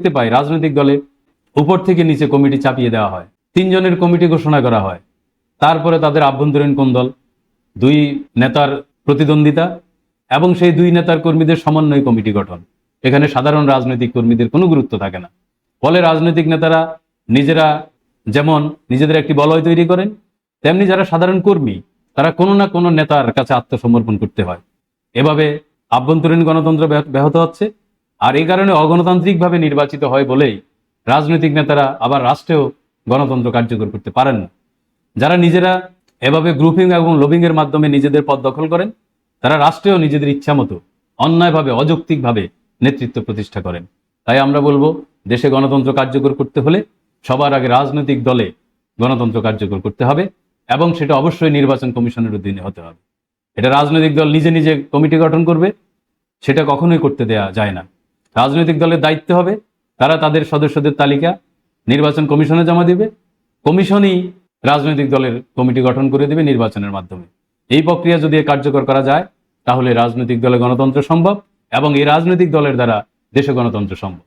দেখতে পাই রাজনৈতিক দলে উপর থেকে নিচে কমিটি চাপিয়ে দেওয়া হয়। তিনজনের কমিটি ঘোষণা করা হয়। তারপরে তাদের আভ্যন্তরীণ কোন্দল দুই নেতার প্রতিদ্বন্দ্বিতা এবং সেই দুই নেতার কর্মীদের সমন্বয় কমিটি গঠন। এখানে সাধারণ রাজনৈতিক কর্মীদের কোনো গুরুত্ব থাকে না। ফলে রাজনৈতিক নেতারা নিজেরা যেমন নিজেদের একটি বলয় তৈরি করেন, তেমনি যারা সাধারণ কর্মী, তারা কোনো না কোনো নেতার কাছে আত্মসমর্পণ করতে হয়। এভাবে আভ্যন্তরীণ গণতন্ত্র ব্যাহত হচ্ছে। আর এই কারণে অগণতান্ত্রিকভাবে নির্বাচিত হয় বলেই রাজনৈতিক নেতারা আবার রাষ্ট্রেও গণতন্ত্র কার্যকর করতে পারেন না। যারা নিজেরা এভাবে গ্রুপিং এবং লবিং এর মাধ্যমে নিজেদের পদ দখল করেন, তারা রাষ্ট্রেও নিজেদের ইচ্ছা মতো অন্যায়ভাবে, অযৌক্তিকভাবে নেতৃত্ব প্রতিষ্ঠা করেন। তাই আমরা বলব, দেশে গণতন্ত্র কার্যকর করতে হলে সবার আগে রাজনৈতিক দলে গণতন্ত্র কার্যকর করতে হবে এবং সেটা অবশ্যই নির্বাচন কমিশনের অধীনে হতে হবে। এটা রাজনৈতিক দল নিজে নিজে কমিটি গঠন করবে, সেটা কখনোই করতে দেয়া যায় না। রাজনৈতিক দলের দায়িত্ব হবে, তারা তাদের সদস্যদের তালিকা নির্বাচন কমিশনে জমা দেবে, কমিশনই রাজনৈতিক দলের কমিটি গঠন করে দেবে নির্বাচনের মাধ্যমে। এই প্রক্রিয়া যদি কার্যকর করা যায়, তাহলে রাজনৈতিক দলে গণতন্ত্র সম্ভব এবং এই রাজনৈতিক দলের দ্বারা দেশে গণতন্ত্র সম্ভব।